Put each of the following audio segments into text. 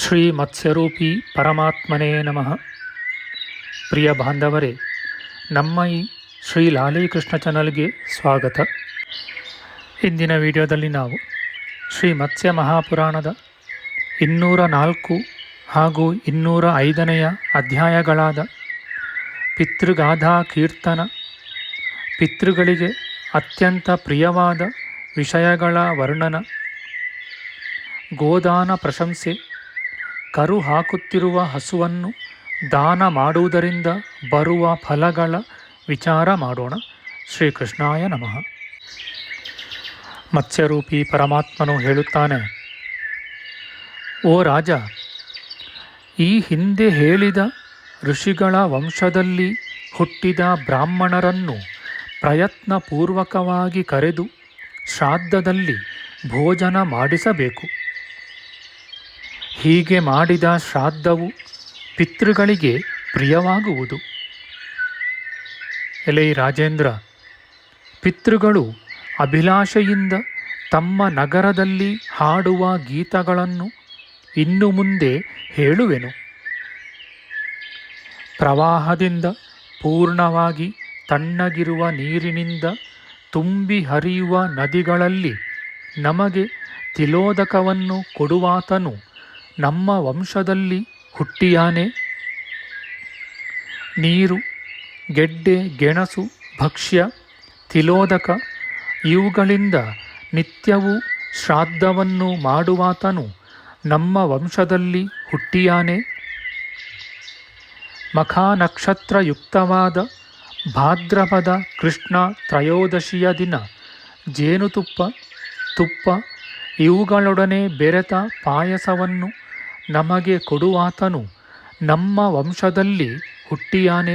ಶ್ರೀ ಮತ್ಸ್ಯರೂಪಿ ಪರಮಾತ್ಮನೇ ನಮಃ. ಪ್ರಿಯ ಬಾಂಧವರೇ, ನಮ್ಮ ಈ ಶ್ರೀ ಲಾಲೀಕೃಷ್ಣ ಚಾನಲ್ಗೆ ಸ್ವಾಗತ. ಇಂದಿನ ವಿಡಿಯೋದಲ್ಲಿ ನಾವು ಶ್ರೀ ಮತ್ಸ್ಯ ಮಹಾಪುರಾಣದ ಇನ್ನೂರ ನಾಲ್ಕು ಹಾಗೂ ಇನ್ನೂರ ಐದನೆಯ ಅಧ್ಯಾಯಗಳಾದ ಪಿತೃಗಾಧಾ ಕೀರ್ತನ ಪಿತೃಗಳಿಗೆ ಅತ್ಯಂತ ಪ್ರಿಯವಾದ ವಿಷಯಗಳ ವರ್ಣನ ಗೋದಾನ ಪ್ರಶಂಸೆ ಕರು ಹಾಕುತ್ತಿರುವ ಹಸುವನ್ನು ದಾನ ಮಾಡುವುದರಿಂದ ಬರುವ ಫಲಗಳ ವಿಚಾರ ಮಾಡೋಣ. ಶ್ರೀಕೃಷ್ಣಾಯ ನಮಃ. ಮತ್ಸ್ಯರೂಪಿ ಪರಮಾತ್ಮನು ಹೇಳುತ್ತಾನೆ, ಓ ರಾಜ, ಈ ಹಿಂದೆ ಹೇಳಿದ ಋಷಿಗಳ ವಂಶದಲ್ಲಿ ಹುಟ್ಟಿದ ಬ್ರಾಹ್ಮಣರನ್ನು ಪ್ರಯತ್ನಪೂರ್ವಕವಾಗಿ ಕರೆದು ಶ್ರಾದ್ದದಲ್ಲಿ ಭೋಜನ ಮಾಡಿಸಬೇಕು. ಹೀಗೆ ಮಾಡಿದ ಶ್ರಾದ್ದವು ಪಿತೃಗಳಿಗೆ ಪ್ರಿಯವಾಗುವುದು. ಎಲೆ ರಾಜೇಂದ್ರ, ಪಿತೃಗಳು ಅಭಿಲಾಷೆಯಿಂದ ತಮ್ಮ ನಗರದಲ್ಲಿ ಹಾಡುವ ಗೀತಗಳನ್ನು ಇನ್ನು ಮುಂದೆ ಹೇಳುವೆನು. ಪ್ರವಾಹದಿಂದ ಪೂರ್ಣವಾಗಿ ತಣ್ಣಗಿರುವ ನೀರಿನಿಂದ ತುಂಬಿ ಹರಿಯುವ ನದಿಗಳಲ್ಲಿ ನಮಗೆ ತಿಲೋದಕವನ್ನು ಕೊಡುವಾತನು ನಮ್ಮ ವಂಶದಲ್ಲಿ ಹುಟ್ಟಿಯಾನೆ. ನೀರು, ಗೆಡ್ಡೆ, ಗೆಣಸು, ಭಕ್ಷ್ಯ, ತಿಲೋದಕ, ಇವುಗಳಿಂದ ನಿತ್ಯವೂ ಶ್ರಾದ್ದವನ್ನು ಮಾಡುವಾತನು ನಮ್ಮ ವಂಶದಲ್ಲಿ ಹುಟ್ಟಿಯಾನೆ. ಮಖಾನಕ್ಷತ್ರಯುಕ್ತವಾದ ಭಾದ್ರಪದ ಕೃಷ್ಣ ತ್ರಯೋದಶಿಯ ದಿನ ಜೇನುತುಪ್ಪ, ತುಪ್ಪ, ಇವುಗಳೊಡನೆ ಬೆರೆತ ಪಾಯಸವನ್ನು ನಮಗೆ ಕೊಡುವಾತನು ನಮ್ಮ ವಂಶದಲ್ಲಿ ಹುಟ್ಟಿಯಾನೆ.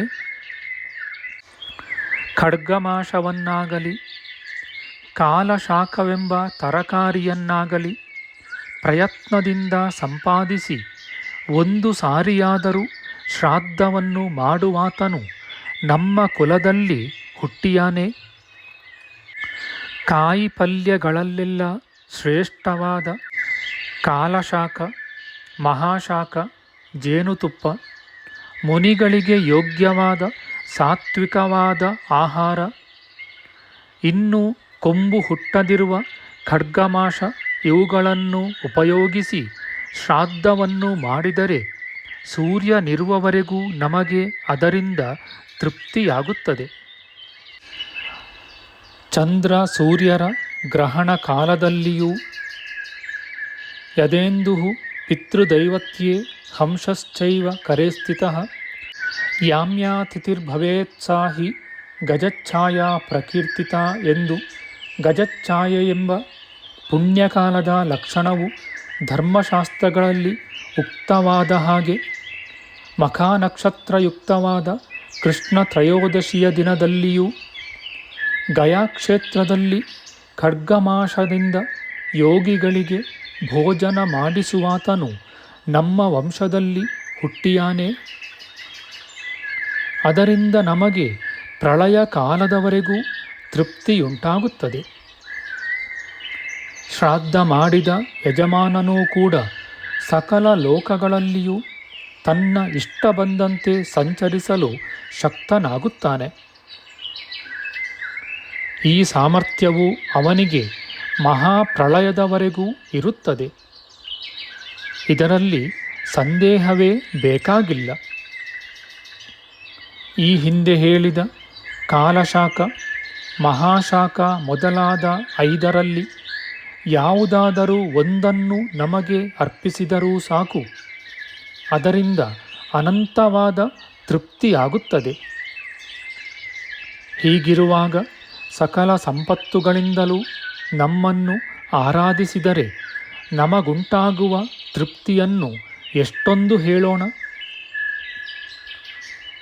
ಖಡ್ಗಮಾಶವನ್ನಾಗಲಿ, ಕಾಲಶಾಖವೆಂಬ ತರಕಾರಿಯನ್ನಾಗಲಿ, ಪ್ರಯತ್ನದಿಂದ ಸಂಪಾದಿಸಿ ಒಂದು ಸಾರಿಯಾದರೂ ಶ್ರಾದ್ದವನ್ನು ಮಾಡುವಾತನು ನಮ್ಮ ಕುಲದಲ್ಲಿ ಹುಟ್ಟಿಯಾನೆ. ಕಾಯಿಪಲ್ಯಗಳಲ್ಲೆಲ್ಲ ಶ್ರೇಷ್ಠವಾದ ಕಾಲಶಾಖ ಮಹಾಶಾಖ ಜೇನುತುಪ್ಪ, ಮುನಿಗಳಿಗೆ ಯೋಗ್ಯವಾದ ಸಾತ್ವಿಕವಾದ ಆಹಾರ, ಇನ್ನು ಕೊಂಬು ಹುಟ್ಟದಿರುವ ಖಡ್ಗಮಾಶ ಇವುಗಳನ್ನು ಉಪಯೋಗಿಸಿ ಶ್ರಾದ್ದವನ್ನು ಮಾಡಿದರೆ ಸೂರ್ಯನಿರುವವರೆಗೂ ನಮಗೆ ಅದರಿಂದ ತೃಪ್ತಿಯಾಗುತ್ತದೆ. ಚಂದ್ರ ಸೂರ್ಯರ ಗ್ರಹಣ ಕಾಲದಲ್ಲಿಯೂ ಯದೇಂದು ಪಿತೃದೈವತ್ಯೇ ಹಂಸಶ್ಚೈವ ಕರೆ ಸ್ಥಿತಃ. ಯಾಮ್ಯಾತಿಥಿರ್ಭವೇತ್ಸಾ ಹಿ ಗಜಚ್ಛಾಯಾ ಪ್ರಕೀರ್ತಿತ ಎಂದು ಗಜಚ್ಛಾಯೆ ಎಂಬ ಪುಣ್ಯಕಾಲದ ಲಕ್ಷಣವು ಧರ್ಮಶಾಸ್ತ್ರಗಳಲ್ಲಿ ಉಕ್ತವಾದ ಹಾಗೆ ಮಖಾನಕ್ಷತ್ರಯುಕ್ತವಾದ ಕೃಷ್ಣ ತ್ರಯೋದಶಿಯ ದಿನದಲ್ಲಿಯೂ ಗಯಾಕ್ಷೇತ್ರದಲ್ಲಿ ಖಡ್ಗಮಾಶದಿಂದ ಯೋಗಿಗಳಿಗೆ ಭೋಜನ ಮಾಡಿಸುವಾತನು. ನಮ್ಮ ವಂಶದಲ್ಲಿ ಹುಟ್ಟಿಯಾನೆ. ಅದರಿಂದ ನಮಗೆ ಪ್ರಳಯ ಕಾಲದವರೆಗೂ ತೃಪ್ತಿಯುಂಟಾಗುತ್ತದೆ. ಶ್ರಾದ್ದ ಮಾಡಿದ ಯಜಮಾನನೂ ಕೂಡ ಸಕಲ ಲೋಕಗಳಲ್ಲಿಯೂ ತನ್ನ ಇಷ್ಟ ಬಂದಂತೆ ಸಂಚರಿಸಲು ಶಕ್ತನಾಗುತ್ತಾನೆ. ಈ ಸಾಮರ್ಥ್ಯವು ಅವನಿಗೆ ಮಹಾಪ್ರಳಯದವರೆಗೂ ಇರುತ್ತದೆ. ಇದರಲ್ಲಿ ಸಂದೇಹವೇ ಬೇಕಾಗಿಲ್ಲ. ಈ ಹಿಂದೆ ಹೇಳಿದ ಕಾಲಶಾಖ, ಮಹಾಶಾಖ ಮೊದಲಾದ ಐದರಲ್ಲಿ ಯಾವುದಾದರೂ ಒಂದನ್ನು ನಮಗೆ ಅರ್ಪಿಸಿದರೂ ಸಾಕು. ಅದರಿಂದ ಅನಂತವಾದ ತೃಪ್ತಿಯಾಗುತ್ತದೆ. ಹೀಗಿರುವಾಗ ಸಕಲ ಸಂಪತ್ತುಗಳಿಂದಲೂ ನಮ್ಮನ್ನು ಆರಾಧಿಸಿದರೆ ನಮಗುಂಟಾಗುವ ತೃಪ್ತಿಯನ್ನು ಎಷ್ಟೊಂದು ಹೇಳೋಣ.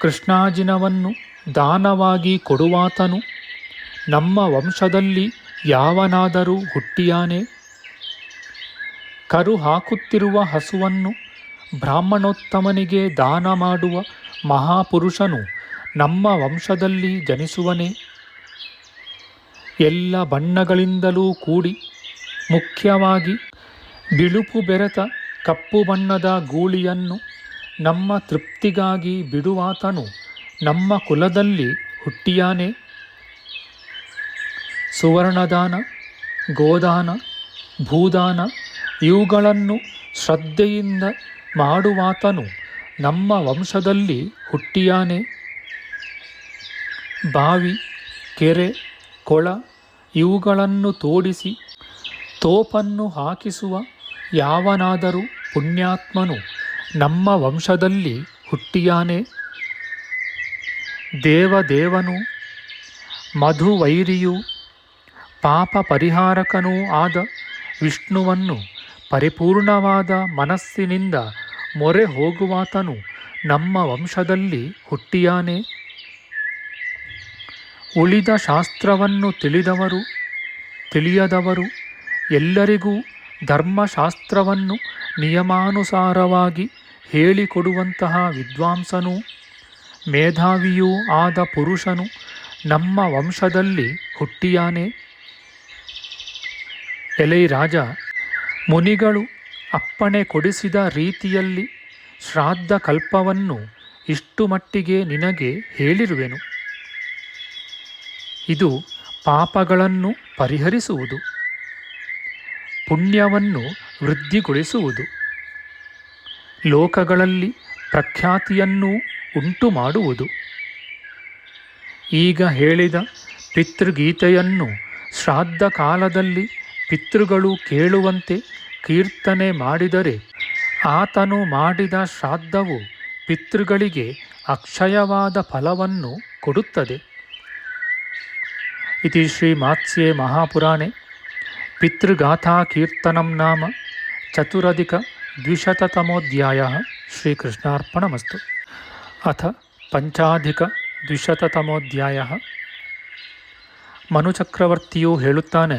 ಕೃಷ್ಣಾಜಿನವನ್ನು ದಾನವಾಗಿ ಕೊಡುವಾತನು, ನಮ್ಮ ವಂಶದಲ್ಲಿ ಯಾವನಾದರೂ ಹುಟ್ಟಿಯಾನೆ. ಕರು ಹಾಕುತ್ತಿರುವ ಹಸುವನ್ನು ಬ್ರಾಹ್ಮಣೋತ್ತಮನಿಗೆ ದಾನ ಮಾಡುವ ಮಹಾಪುರುಷನು ನಮ್ಮ ವಂಶದಲ್ಲಿ ಜನಿಸುವನೇ. ಎಲ್ಲ ಬಣ್ಣಗಳಿಂದಲೂ ಕೂಡಿ ಮುಖ್ಯವಾಗಿ ಬಿಳುಪು ಬೆರೆತ ಕಪ್ಪು ಬಣ್ಣದ ಗೂಳಿಯನ್ನು ನಮ್ಮ ತೃಪ್ತಿಗಾಗಿ ಬಿಡುವಾತನು ನಮ್ಮ ಕುಲದಲ್ಲಿ ಹುಟ್ಟಿಯಾನೆ. ಸುವರ್ಣದಾನ, ಗೋದಾನ, ಭೂದಾನ ಇವುಗಳನ್ನು ಶ್ರದ್ಧೆಯಿಂದ ಮಾಡುವಾತನು ನಮ್ಮ ವಂಶದಲ್ಲಿ ಹುಟ್ಟಿಯಾನೆ. ಬಾವಿ, ಕೆರೆ ಕೊಳ, ಇವುಗಳನ್ನು ತೋಡಿಸಿ ತೋಪನ್ನು ಹಾಕಿಸುವ ಯಾವನಾದರೂ ಪುಣ್ಯಾತ್ಮನು ನಮ್ಮ ವಂಶದಲ್ಲಿ ಹುಟ್ಟಿಯಾನೆ. ದೇವದೇವನು, ಮಧುವೈರಿಯೂ ಪಾಪ ಪರಿಹಾರಕನೂ ಆದ ವಿಷ್ಣುವನ್ನು ಪರಿಪೂರ್ಣವಾದ ಮನಸ್ಸಿನಿಂದ ಮೊರೆ ಹೋಗುವಾತನು ನಮ್ಮ ವಂಶದಲ್ಲಿ ಹುಟ್ಟಿಯಾನೆ. ಉಳಿದ ಶಾಸ್ತ್ರವನ್ನು ತಿಳಿದವರು, ತಿಳಿಯದವರು, ಎಲ್ಲರಿಗೂ ಧರ್ಮಶಾಸ್ತ್ರವನ್ನು ನಿಯಮಾನುಸಾರವಾಗಿ ಹೇಳಿಕೊಡುವಂತಹ ವಿದ್ವಾಂಸನೂ, ಮೇಧಾವಿಯೂ ಆದ ಪುರುಷನು ನಮ್ಮ ವಂಶದಲ್ಲಿ ಹುಟ್ಟಿಯಾನೆ. ಎಲೈ ರಾಜ ಮುನಿಗಳು ಅಪ್ಪಣೆ ಕೊಡಿಸಿದ ರೀತಿಯಲ್ಲಿ ಶ್ರಾದ್ದ ಕಲ್ಪವನ್ನು ಇಷ್ಟು ಮಟ್ಟಿಗೆ ನಿನಗೆ ಹೇಳಿರುವೆನು. ಇದು ಪಾಪಗಳನ್ನು ಪರಿಹರಿಸುವುದು. ಪುಣ್ಯವನ್ನು ವೃದ್ಧಿಗೊಳಿಸುವುದು. ಲೋಕಗಳಲ್ಲಿ ಪ್ರಖ್ಯಾತಿಯನ್ನೂ ಉಂಟು ಮಾಡುವುದು ಈಗ ಹೇಳಿದ ಪಿತೃಗೀತೆಯನ್ನು ಶ್ರಾದ್ದ ಕಾಲದಲ್ಲಿ ಪಿತೃಗಳು ಕೇಳುವಂತೆ ಕೀರ್ತನೆ ಮಾಡಿದರೆ ಆತನು ಮಾಡಿದ ಶ್ರಾದ್ದವು ಪಿತೃಗಳಿಗೆ ಅಕ್ಷಯವಾದ ಫಲವನ್ನು ಕೊಡುತ್ತದೆ. ಪಿತೃಗಾಥಾ ಕೀರ್ತನಂ ನಾಮ ಚತುರಧಿಕ ದ್ವಿಶತತಮೋಧ್ಯಾಯ ಶ್ರೀಕೃಷ್ಣಾರ್ಪಣಮಸ್ತು ಅಥ ಪಂಚಾಧಿಕ ದ್ವಿಶತತಮೋಧ್ಯಾಯ ಮನುಚಕ್ರವರ್ತಿಯು ಹೇಳುತ್ತಾನೆ,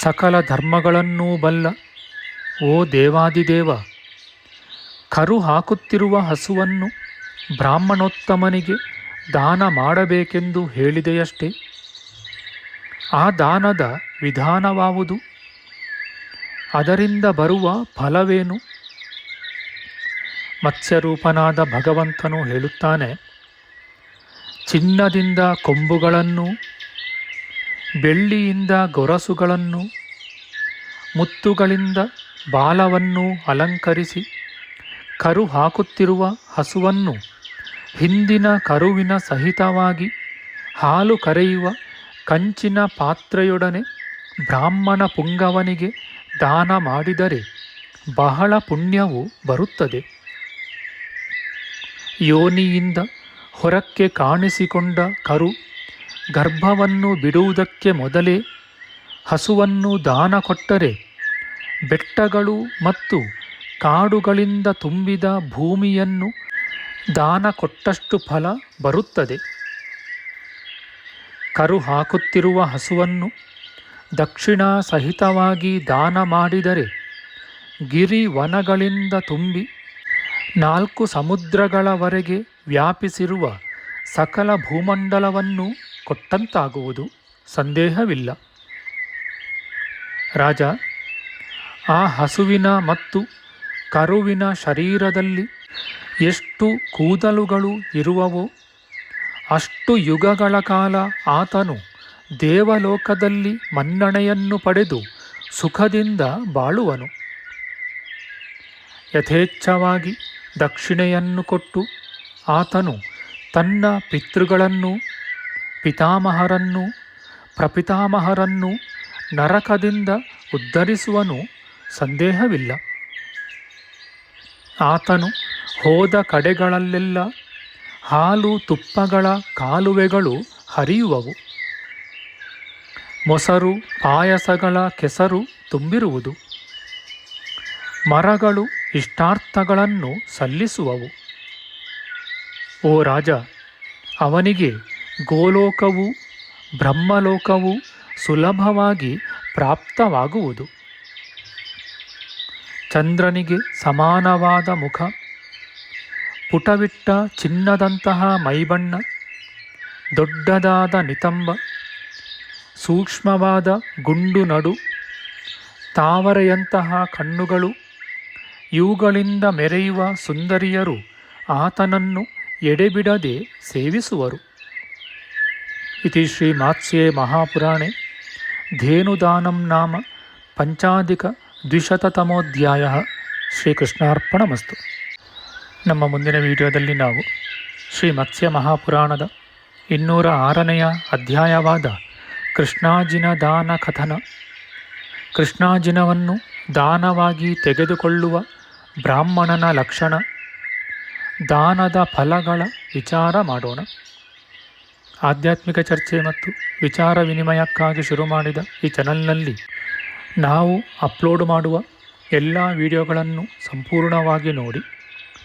ಸಕಲ ಧರ್ಮಗಳನ್ನೂ ಬಲ್ಲ, ಓ ದೇವಾದಿದೇವ, ಕರು ಹಾಕುತ್ತಿರುವ ಹಸುವನ್ನು ಬ್ರಾಹ್ಮಣೋತ್ತಮನಿಗೆ ದಾನ ಮಾಡಬೇಕೆಂದು ಹೇಳಿದೆಯಷ್ಟೇ? ಆ ದಾನದ ವಿಧಾನವಾವುದು? ಅದರಿಂದ ಬರುವ ಫಲವೇನು? ಮತ್ಸ್ಯರೂಪನಾದ ಭಗವಂತನು ಹೇಳುತ್ತಾನೆ, ಚಿನ್ನದಿಂದ ಕೊಂಬುಗಳನ್ನು, ಬೆಳ್ಳಿಯಿಂದ ಗೊರಸುಗಳನ್ನು, ಮುತ್ತುಗಳಿಂದ ಬಾಲವನ್ನು ಅಲಂಕರಿಸಿ ಕರು ಹಾಕುತ್ತಿರುವ ಹಸುವನ್ನು ಹಿಂದಿನ ಕರುವಿನ ಸಹಿತವಾಗಿ ಹಾಲು ಕರೆಯುವ ಕಂಚಿನ ಪಾತ್ರೆಯೊಡನೆ ಬ್ರಾಹ್ಮಣ ಪುಂಗವನಿಗೆ ದಾನ ಮಾಡಿದರೆ ಬಹಳ ಪುಣ್ಯವು ಬರುತ್ತದೆ. ಯೋನಿಯಿಂದ ಹೊರಕ್ಕೆ ಕಾಣಿಸಿಕೊಂಡ ಕರು ಗರ್ಭವನ್ನು ಬಿಡುವುದಕ್ಕೆ ಮೊದಲೇ ಹಸುವನ್ನು ದಾನ ಕೊಟ್ಟರೆ ಬೆಟ್ಟಗಳು ಮತ್ತು ಕಾಡುಗಳಿಂದ ತುಂಬಿದ ಭೂಮಿಯನ್ನು ದಾನ ಕೊಟ್ಟಷ್ಟು ಫಲ ಬರುತ್ತದೆ. ಕರು ಹಾಕುತ್ತಿರುವ ಹಸುವನ್ನು ದಕ್ಷಿಣ ಸಹಿತವಾಗಿ ದಾನ ಮಾಡಿದರೆ ಗಿರಿ ವನಗಳಿಂದ ತುಂಬಿ ನಾಲ್ಕು ಸಮುದ್ರಗಳವರೆಗೆ ವ್ಯಾಪಿಸಿರುವ ಸಕಲ ಭೂಮಂಡಲವನ್ನು ಕೊಟ್ಟಂತಾಗುವುದು ಸಂದೇಹವಿಲ್ಲ. ರಾಜ, ಆ ಹಸುವಿನ ಮತ್ತು ಕರುವಿನ ಶರೀರದಲ್ಲಿ ಎಷ್ಟು ಕೂದಲುಗಳು ಇರುವವೋ, ಅಷ್ಟು ಯುಗಗಳ ಕಾಲ ಆತನು ದೇವಲೋಕದಲ್ಲಿ ಮನ್ನಣೆಯನ್ನು ಪಡೆದು ಸುಖದಿಂದ ಬಾಳುವನು. ಯಥೇಚ್ಛವಾಗಿ ದಕ್ಷಿಣೆಯನ್ನು ಕೊಟ್ಟು ಆತನು ತನ್ನ ಪಿತೃಗಳನ್ನು, ಪಿತಾಮಹರನ್ನು, ಪ್ರಪಿತಾಮಹರನ್ನು ನರಕದಿಂದ ಉದ್ಧರಿಸುವನು ಸಂದೇಹವಿಲ್ಲ. ಆತನು ಹೋದ ಕಡೆಗಳಲ್ಲೆಲ್ಲ ಹಾಲು ತುಪ್ಪಗಳ ಕಾಲುವೆಗಳು ಹರಿಯುವವು. ಮೊಸರು, ಪಾಯಸಗಳ ಕೆಸರು ತುಂಬಿರುವುದು. ಮರಗಳು ಇಷ್ಟಾರ್ಥಗಳನ್ನು ಸಲ್ಲಿಸುವವು. ಓ ರಾಜ, ಅವನಿಗೆ ಗೋಲೋಕವು ಬ್ರಹ್ಮಲೋಕವು ಸುಲಭವಾಗಿ ಪ್ರಾಪ್ತವಾಗುವುದು. ಚಂದ್ರನಿಗೆ ಸಮಾನವಾದ ಮುಖ. ಪುಟವಿಟ್ಟ ಚಿನ್ನದಂತಹ ಮೈಬಣ್ಣ, ದೊಡ್ಡದಾದ ನಿತಂಬ, ಸೂಕ್ಷ್ಮವಾದ ಗುಂಡು ನಡು, ತಾವರೆಯಂತಹ ಕಣ್ಣುಗಳು, ಇವುಗಳಿಂದ ಮೆರೆಯುವ ಸುಂದರಿಯರು ಆತನನ್ನು ಎಡೆಬಿಡದೆ ಸೇವಿಸುವರು. ಇತಿ ಶ್ರೀ ಮಾತ್ಸ್ಯೆ ಮಹಾಪುರಾಣೆ, ಧೇನುದಾನಂ ನಾಮ, ಪಂಚಾಧಿಕ ದ್ವಿಶತತಮೋಧ್ಯಾಯ. ಶ್ರೀಕೃಷ್ಣಾರ್ಪಣಮಸ್ತು. ನಮ್ಮ ಮುಂದಿನ ವಿಡಿಯೋದಲ್ಲಿ ನಾವು ಶ್ರೀ ಮತ್ಸ್ಯ ಮಹಾಪುರಾಣದ ಇನ್ನೂರ ಆರನೆಯ ಅಧ್ಯಾಯವಾದ ಕೃಷ್ಣಾಜಿನ ದಾನ ಕಥನ. ಕೃಷ್ಣಾಜಿನವನ್ನು ದಾನವಾಗಿ ತೆಗೆದುಕೊಳ್ಳುವ ಬ್ರಾಹ್ಮಣನ ಲಕ್ಷಣ, ದಾನದ ಫಲಗಳ ವಿಚಾರ ಮಾಡೋಣ. ಆಧ್ಯಾತ್ಮಿಕ ಚರ್ಚೆ ಮತ್ತು ವಿಚಾರ ವಿನಿಮಯಕ್ಕಾಗಿ ಶುರು ಮಾಡಿದ ಈ ಚಾನಲ್ನಲ್ಲಿ ನಾವು ಅಪ್ಲೋಡ್ ಮಾಡುವ ಎಲ್ಲ ವಿಡಿಯೋಗಳನ್ನು ಸಂಪೂರ್ಣವಾಗಿ ನೋಡಿ.